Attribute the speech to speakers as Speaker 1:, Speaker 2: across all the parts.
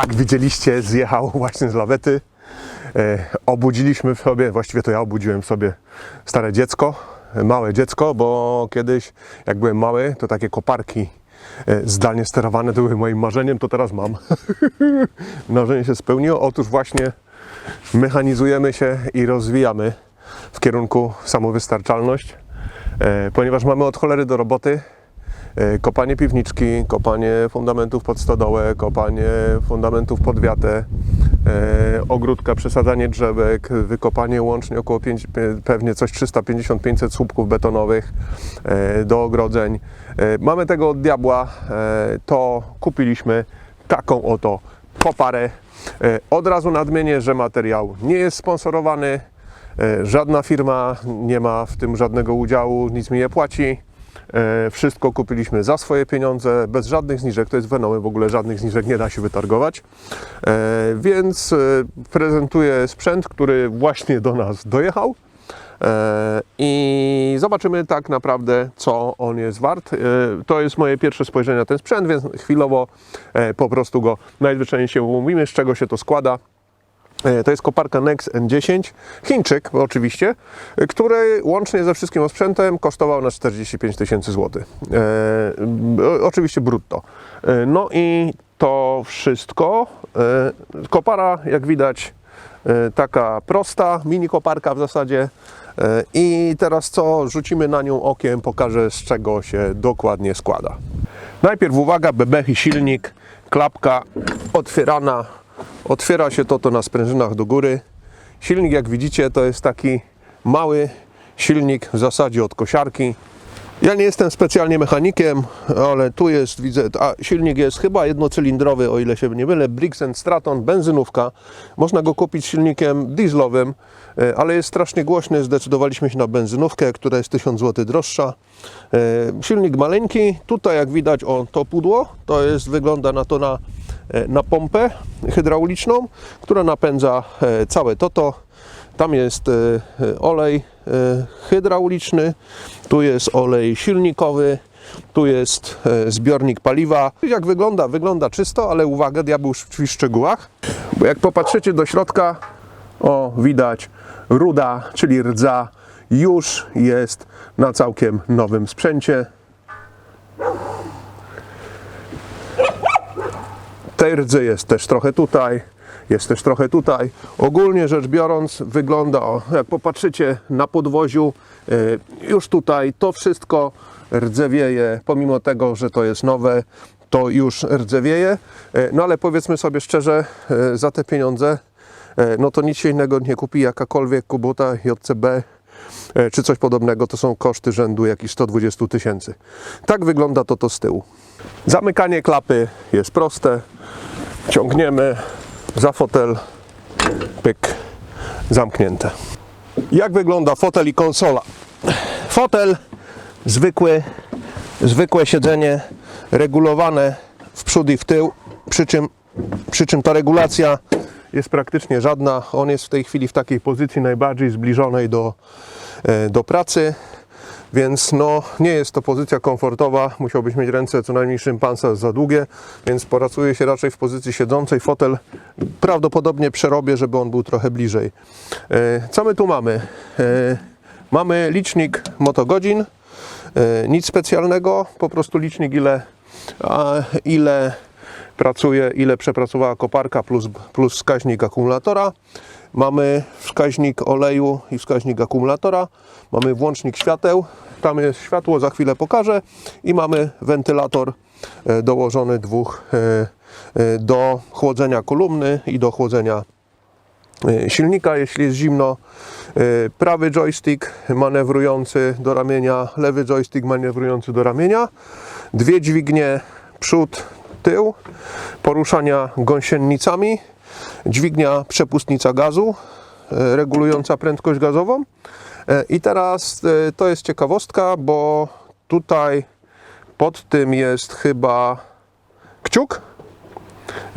Speaker 1: Jak widzieliście, zjechał właśnie z lawety. E, obudziliśmy w sobie, właściwie to ja obudziłem sobie stare dziecko, e, małe dziecko, bo kiedyś jak byłem mały, to takie koparki e, zdalnie sterowane były moim marzeniem, to teraz mam. Marzenie się spełniło. Otóż właśnie mechanizujemy się i rozwijamy w kierunku samowystarczalność, ponieważ mamy od cholery do roboty. E, Kopanie piwniczki, kopanie fundamentów pod stodołę, kopanie fundamentów pod wiatę, e, ogródka, przesadzanie drzewek, wykopanie łącznie około 5, pewnie coś 350-500 słupków betonowych e, do ogrodzeń. E, Mamy tego od diabła, e, to kupiliśmy taką oto koparę. E, Od razu nadmienię, że materiał nie jest sponsorowany, e, żadna firma nie ma w tym żadnego udziału, nic mi nie płaci. E, Wszystko kupiliśmy za swoje pieniądze, bez żadnych zniżek. To jest Venomy, w ogóle żadnych zniżek nie da się wytargować. E, Więc e, prezentuję sprzęt, który właśnie do nas dojechał. I zobaczymy tak naprawdę, co on jest wart. To jest moje pierwsze spojrzenie na ten sprzęt, więc chwilowo po prostu go najzwyczajniej się umówimy, z czego się to składa. E, To jest koparka Nex N10, Chińczyk oczywiście, e, który łącznie ze wszystkim osprzętem kosztował nas 45 tysięcy złotych. E, oczywiście brutto. E, no i to wszystko. E, kopara, jak widać, e, taka prosta, mini koparka w zasadzie. E, I teraz co? Rzucimy na nią okiem, pokażę z czego się dokładnie składa. Najpierw uwaga, bebechy silnik, klapka otwierana. Otwiera się to, to na sprężynach do góry. Silnik, jak widzicie, to jest taki mały silnik w zasadzie od kosiarki. Ja nie jestem specjalnie mechanikiem, ale tu jest, widzę, a silnik jest chyba jednocylindrowy, o ile się nie mylę, Briggs Straton, benzynówka. Można go kupić silnikiem dieslowym, e, ale jest strasznie głośny. Zdecydowaliśmy się na benzynówkę, która jest 1000 zł droższa. E, Silnik maleńki, tutaj jak widać, o to pudło, to jest, wygląda na to na, na pompę hydrauliczną, która napędza e, całe toto. Tam jest e, e, olej e, hydrauliczny, tu jest olej silnikowy, tu jest e, zbiornik paliwa. Jak wygląda? Wygląda czysto, ale uwaga, diabeł w szczegółach. Bo jak popatrzycie do środka, o widać ruda, czyli rdza, już jest na całkiem nowym sprzęcie. Tej rdzy jest też trochę tutaj, jest też trochę tutaj. Ogólnie rzecz biorąc, wygląda, o, jak popatrzycie na podwoziu, y, już tutaj to wszystko rdzewieje, pomimo tego, że to jest nowe, to już rdzewieje. Y, No ale powiedzmy sobie szczerze, y, za te pieniądze, no to nic się innego nie kupi, jakakolwiek Kubota, JCB, czy coś podobnego, to są koszty rzędu jakichś 120 tysięcy. Tak wygląda to to z tyłu. Zamykanie klapy jest proste. Ciągniemy za fotel, pyk, zamknięte. Jak wygląda fotel i konsola? Fotel zwykły, zwykłe siedzenie, regulowane w przód i w tył, przy czym, przy czym ta regulacja jest praktycznie żadna. On jest w tej chwili w takiej pozycji najbardziej zbliżonej do, e, do pracy, więc no, nie jest to pozycja komfortowa. Musiałbyś mieć ręce co najmniej szympansa za długie, więc pracuje się raczej w pozycji siedzącej. Fotel prawdopodobnie przerobię, żeby on był trochę bliżej. E, Co my tu mamy? E, Mamy licznik motogodzin, e, nic specjalnego, po prostu licznik ile, ile pracuje, ile przepracowała koparka plus, plus wskaźnik akumulatora. Mamy wskaźnik oleju i wskaźnik akumulatora. Mamy włącznik świateł. Tam jest światło, za chwilę pokażę. I mamy wentylator e, dołożony dwóch e, e, do chłodzenia kolumny i do chłodzenia silnika, jeśli jest zimno. Prawy joystick manewrujący do ramienia, lewy joystick manewrujący do ramienia. Dwie dźwignie przód, tył, poruszania gąsienicami, dźwignia przepustnica gazu, e, regulująca prędkość gazową. E, I teraz e, to jest ciekawostka, bo tutaj pod tym jest chyba kciuk.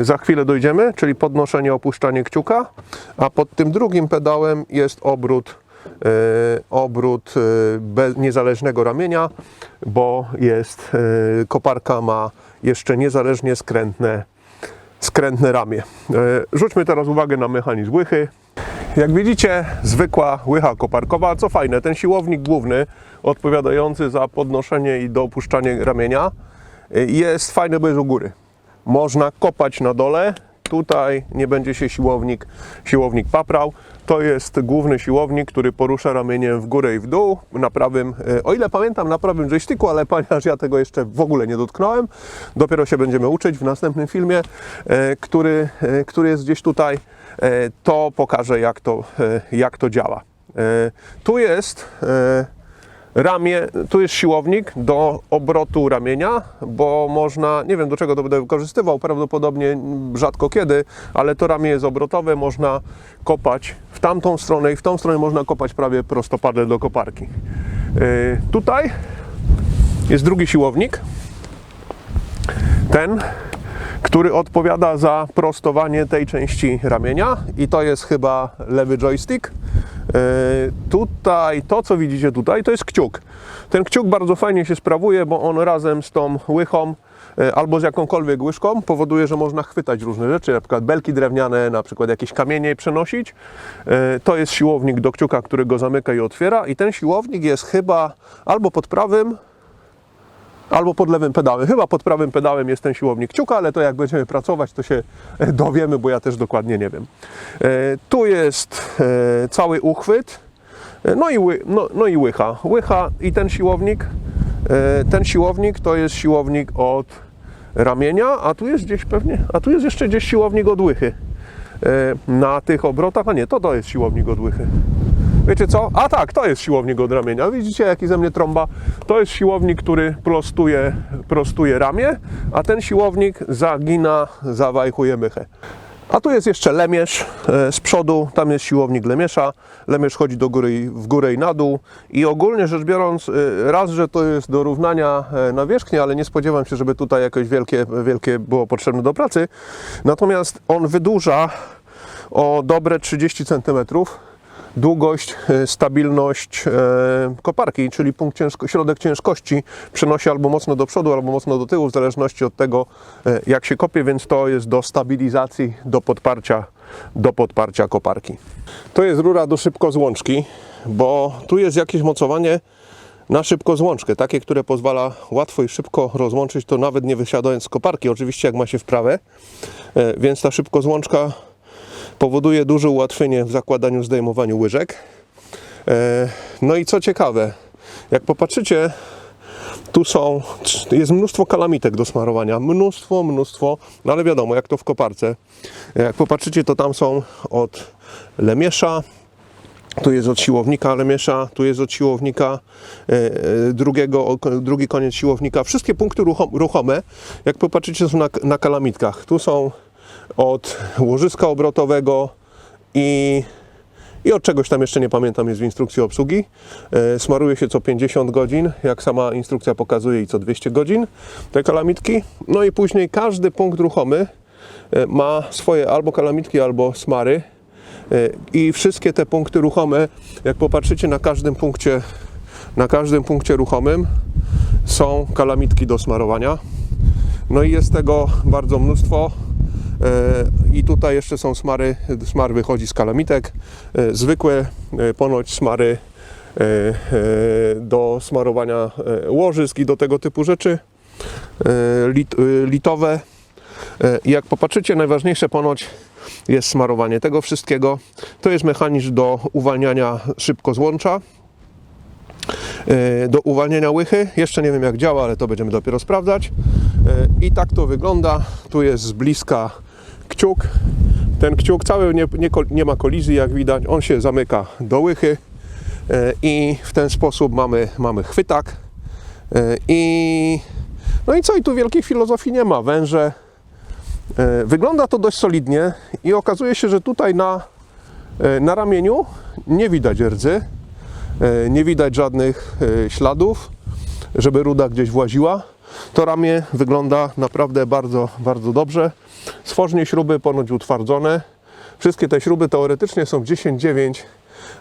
Speaker 1: Za chwilę dojdziemy, czyli podnoszenie, opuszczanie kciuka, a pod tym drugim pedałem jest obrót, obrót niezależnego ramienia, bo jest koparka ma jeszcze niezależnie skrętne skrętne ramię. E, Rzućmy teraz uwagę na mechanizm łychy. Jak widzicie, zwykła łycha koparkowa, co fajne, ten siłownik główny odpowiadający za podnoszenie i dopuszczanie ramienia y, jest fajny, bo jest u góry. Można kopać na dole, tutaj nie będzie się siłownik, siłownik paprał. To jest główny siłownik, który porusza ramieniem w górę i w dół. Na prawym, y, o ile pamiętam, na prawym joysticku, ale ponieważ ja tego jeszcze w ogóle nie dotknąłem, dopiero się będziemy uczyć w następnym filmie, y, który, y, który jest gdzieś tutaj e, to pokażę, jak to, e, jak to działa. E, Tu jest e, ramię, tu jest siłownik do obrotu ramienia, bo można, nie wiem do czego to będę wykorzystywał, prawdopodobnie rzadko kiedy, ale to ramię jest obrotowe, można kopać w tamtą stronę i w tą stronę można kopać prawie prostopadle do koparki. E, Tutaj jest drugi siłownik, ten, który odpowiada za prostowanie tej części ramienia i to jest chyba lewy joystick. E, Tutaj, to co widzicie tutaj, to jest kciuk. Ten kciuk bardzo fajnie się sprawuje, bo on razem z tą łychą e, albo z jakąkolwiek łyżką powoduje, że można chwytać różne rzeczy, na przykład belki drewniane, na przykład jakieś kamienie przenosić. E, To jest siłownik do kciuka, który go zamyka i otwiera i ten siłownik jest chyba albo pod prawym, albo pod lewym pedałem. Chyba pod prawym pedałem jest ten siłownik kciuka, ale to jak będziemy pracować, to się e, dowiemy, bo ja też dokładnie nie wiem. E, Tu jest e, cały uchwyt, no i, ły, no, no i łycha. Łycha i ten siłownik, ten siłownik to jest siłownik od ramienia, a tu jest gdzieś pewnie, a tu jest jeszcze gdzieś siłownik od łychy. Na tych obrotach, a nie, to to jest siłownik od łychy. Wiecie co? A tak, to jest siłownik od ramienia. Widzicie, jaki ze mnie trąba? To jest siłownik, który prostuje, prostuje ramię, a ten siłownik zagina, zawajchuje mychę. A tu jest jeszcze lemierz e, z przodu, tam jest siłownik lemierza. Lemierz chodzi do góry, w górę i na dół. I ogólnie rzecz biorąc, e, raz, że to jest do równania e, nawierzchni, ale nie spodziewam się, żeby tutaj jakoś wielkie, wielkie było potrzebne do pracy. Natomiast on wydłuża o dobre 30 cm długość, e, stabilność e, koparki, czyli punkt ciężko, środek ciężkości przenosi albo mocno do przodu, albo mocno do tyłu, w zależności od tego, e, jak się kopie, więc to jest do stabilizacji, do podparcia, do podparcia koparki. To jest rura do szybkozłączki, bo tu jest jakieś mocowanie na szybkozłączkę, takie, które pozwala łatwo i szybko rozłączyć to nawet nie wysiadając z koparki, oczywiście jak ma się wprawę, więc ta szybkozłączka powoduje duże ułatwienie w zakładaniu, zdejmowaniu łyżek. E, No i co ciekawe, jak popatrzycie, tu są, jest mnóstwo kalamitek do smarowania, mnóstwo, mnóstwo, no ale wiadomo, jak to w koparce. Jak popatrzycie, to tam są od lemiesza, tu jest od siłownika lemiesza, tu jest od siłownika e, e, drugiego, drugi koniec siłownika. Wszystkie punkty ruchom, ruchome, jak popatrzycie, są na, na kalamitkach. Tu są od łożyska obrotowego i, i od czegoś tam jeszcze nie pamiętam, jest w instrukcji obsługi. E, Smaruje się co 50 godzin, jak sama instrukcja pokazuje, i co 200 godzin te kalamitki. No i później każdy punkt ruchomy e, ma swoje albo kalamitki, albo smary. E, I wszystkie te punkty ruchome, jak popatrzycie na każdym punkcie, na każdym punkcie ruchomym są kalamitki do smarowania. No i jest tego bardzo mnóstwo. E, I tutaj jeszcze są smary, smar wychodzi z kalamitek. E, Zwykłe e, ponoć smary do smarowania łożysk i do tego typu rzeczy. Lit, litowe. Jak popatrzycie, najważniejsze ponoć jest smarowanie tego wszystkiego. To jest mechanizm do uwalniania szybko złącza. Do uwalniania łychy. Jeszcze nie wiem jak działa, ale to będziemy dopiero sprawdzać. I tak to wygląda. Tu jest z bliska kciuk. Ten kciuk cały nie, nie, nie ma kolizji, jak widać. On się zamyka do łychy E, i w ten sposób mamy, mamy chwytak. E, I no i co? I tu wielkiej filozofii nie ma. Węże. E, Wygląda to dość solidnie i okazuje się, że tutaj na, na ramieniu nie widać rdzy. Nie widać żadnych śladów, żeby ruda gdzieś właziła. To ramię wygląda naprawdę bardzo, bardzo dobrze. Stworznie śruby ponoć utwardzone. Wszystkie te śruby teoretycznie są 10-9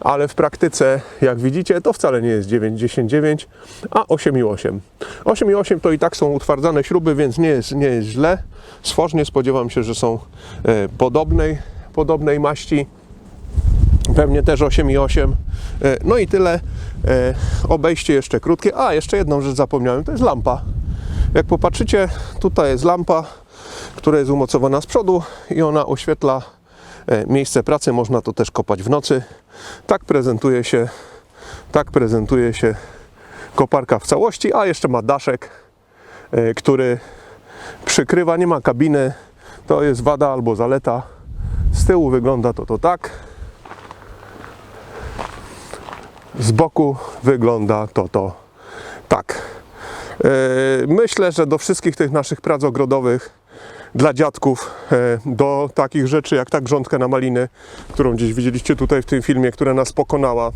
Speaker 1: ale w praktyce, jak widzicie, to wcale nie jest 9,99, a 8,8. 8,8 to i tak są utwardzane śruby, więc nie jest, nie jest źle. Stworznie spodziewam się, że są e, podobnej, podobnej maści. Pewnie też 8,8. E, No i tyle. E, Obejście jeszcze krótkie. A, jeszcze jedną rzecz zapomniałem, to jest lampa. Jak popatrzycie, tutaj jest lampa, która jest umocowana z przodu i ona oświetla e, miejsce pracy. Można to też kopać w nocy. Tak prezentuje się, tak prezentuje się koparka w całości, a jeszcze ma daszek, e, który przykrywa, nie ma kabiny. To jest wada albo zaleta. Z tyłu wygląda to to tak. Z boku wygląda to to tak. E, Myślę, że do wszystkich tych naszych prac ogrodowych dla dziadków, e, do takich rzeczy jak ta grządka na maliny, którą gdzieś widzieliście tutaj w tym filmie, która nas pokonała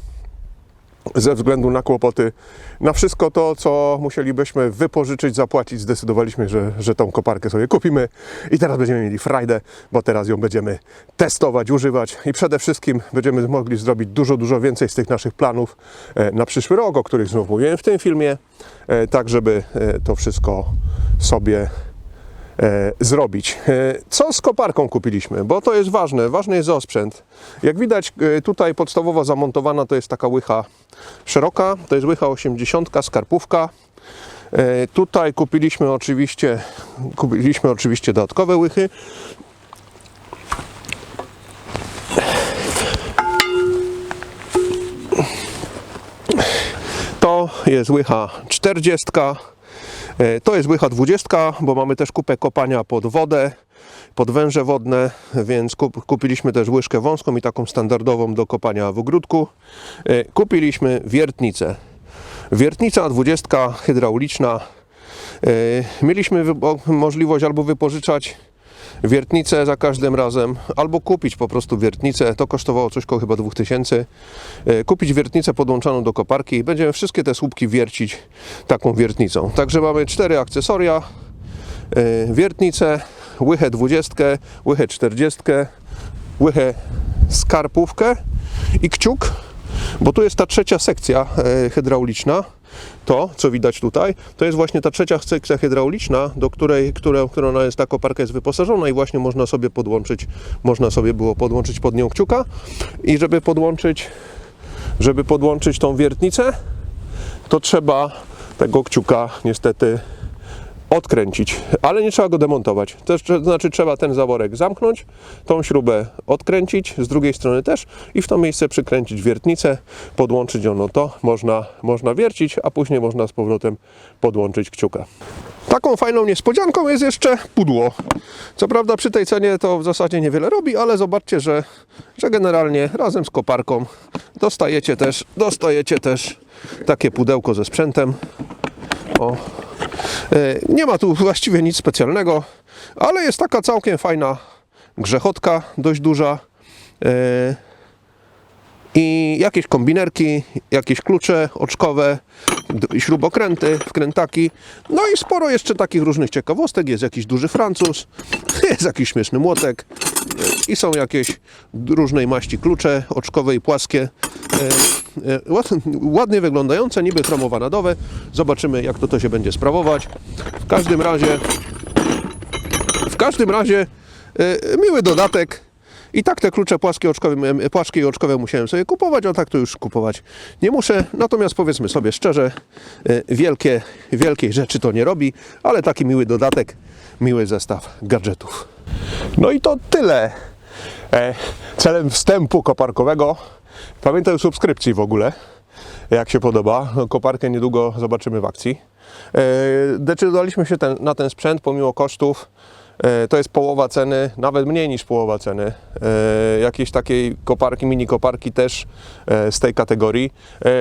Speaker 1: ze względu na kłopoty. Na wszystko to, co musielibyśmy wypożyczyć, zapłacić, zdecydowaliśmy, że, że tą koparkę sobie kupimy i teraz będziemy mieli frajdę, bo teraz ją będziemy testować, używać i przede wszystkim będziemy mogli zrobić dużo, dużo więcej z tych naszych planów e, na przyszły rok, o których znów mówiłem w tym filmie, e, tak żeby e, to wszystko sobie zrobić. E, Co z koparką kupiliśmy? Bo to jest ważne. Ważny jest osprzęt. Jak widać e, tutaj podstawowo zamontowana to jest taka łycha szeroka. To jest łycha 80, skarpówka. E, Tutaj kupiliśmy oczywiście, kupiliśmy oczywiście dodatkowe łychy. To jest łycha 40. E, To jest łycha 20, bo mamy też kupę kopania pod wodę, pod węże wodne, więc kup, kupiliśmy też łyżkę wąską i taką standardową do kopania w ogródku. E, Kupiliśmy wiertnicę. Wiertnica 20 hydrauliczna. E, Mieliśmy możliwość albo wypożyczać wiertnicę za każdym razem, albo kupić po prostu wiertnicę. To kosztowało coś koło chyba 2000. E, Kupić wiertnicę podłączoną do koparki i będziemy wszystkie te słupki wiercić taką wiertnicą. Także mamy cztery akcesoria. e, Wiertnicę, łychę 20, łychę 40, łychę skarpówkę i kciuk, bo tu jest ta trzecia sekcja e, hydrauliczna. To, co widać tutaj, to jest właśnie ta trzecia sekcja hydrauliczna, do której, która, którą jest ta koparka jest wyposażona i właśnie można sobie podłączyć, można sobie było podłączyć pod nią kciuka. I żeby podłączyć, żeby podłączyć tą wiertnicę, to trzeba tego kciuka niestety odkręcić, ale nie trzeba go demontować. To znaczy trzeba ten zaworek zamknąć, tą śrubę odkręcić, z drugiej strony też i w to miejsce przykręcić wiertnicę, podłączyć ją, no to można, można wiercić, a później można z powrotem podłączyć kciuka. Taką fajną niespodzianką jest jeszcze pudło. Co prawda przy tej cenie to w zasadzie niewiele robi, ale zobaczcie, że, że generalnie razem z koparką dostajecie też, dostajecie też takie pudełko ze sprzętem. O, Nie ma tu właściwie nic specjalnego, ale jest taka całkiem fajna grzechotka, dość duża. E, I jakieś kombinerki, jakieś klucze oczkowe, śrubokręty, wkrętaki. No i sporo jeszcze takich różnych ciekawostek. Jest jakiś duży Francuz, jest jakiś śmieszny młotek e, i są jakieś różnej maści klucze oczkowe i płaskie. E, e, ład- Ładnie wyglądające, niby chromowadowe. Zobaczymy, jak to, to się będzie sprawować. W każdym razie, w każdym razie e, miły dodatek. I tak te klucze płaskie, oczkowe, płaskie i oczkowe musiałem sobie kupować, a tak to już kupować nie muszę. Natomiast powiedzmy sobie szczerze, wielkie, wielkiej rzeczy to nie robi, ale taki miły dodatek, miły zestaw gadżetów. No i to tyle. E, celem wstępu koparkowego. Pamiętaj o subskrypcji w ogóle, jak się podoba. No, Koparkę niedługo zobaczymy w akcji. E, Decydowaliśmy się ten, na ten sprzęt pomimo kosztów. E, To jest połowa ceny, nawet mniej niż połowa ceny. Jakiejś takiej koparki, mini koparki też z tej kategorii.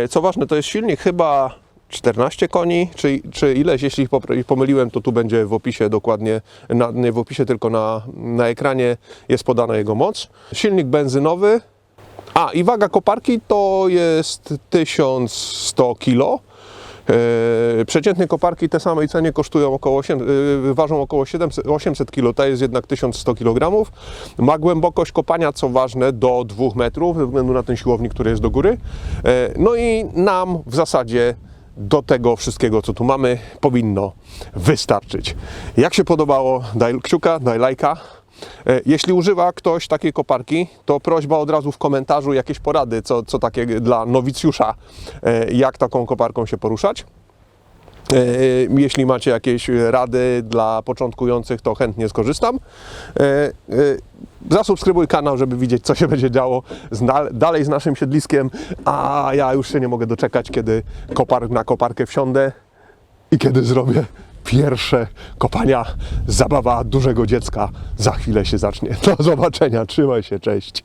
Speaker 1: Co ważne, to jest silnik chyba 14 koni, czy, czy ileś, jeśli pomyliłem, to tu będzie w opisie dokładnie, na, nie w opisie, tylko na, na ekranie jest podana jego moc. Silnik benzynowy, a i waga koparki to jest 1100 kg. E, przeciętne koparki te samej cenie kosztują około 8, e, ważą około 700, 800 kg, ta jest jednak 1100 kg. Ma głębokość kopania, co ważne, do 2 metrów, ze względu na ten siłownik, który jest do góry. E, no i nam w zasadzie do tego wszystkiego, co tu mamy, powinno wystarczyć. Jak się podobało, daj kciuka, daj lajka. E, Jeśli używa ktoś takiej koparki, to prośba od razu w komentarzu jakieś porady, co, co takie dla nowicjusza, e, jak taką koparką się poruszać. E, Jeśli macie jakieś rady dla początkujących, to chętnie skorzystam. E, e, Zasubskrybuj kanał, żeby widzieć, co się będzie działo dalej z naszym siedliskiem. A ja już się nie mogę doczekać, kiedy na koparkę wsiądę i kiedy zrobię pierwsze kopania. Zabawa dużego dziecka za chwilę się zacznie. Do zobaczenia, trzymaj się, cześć.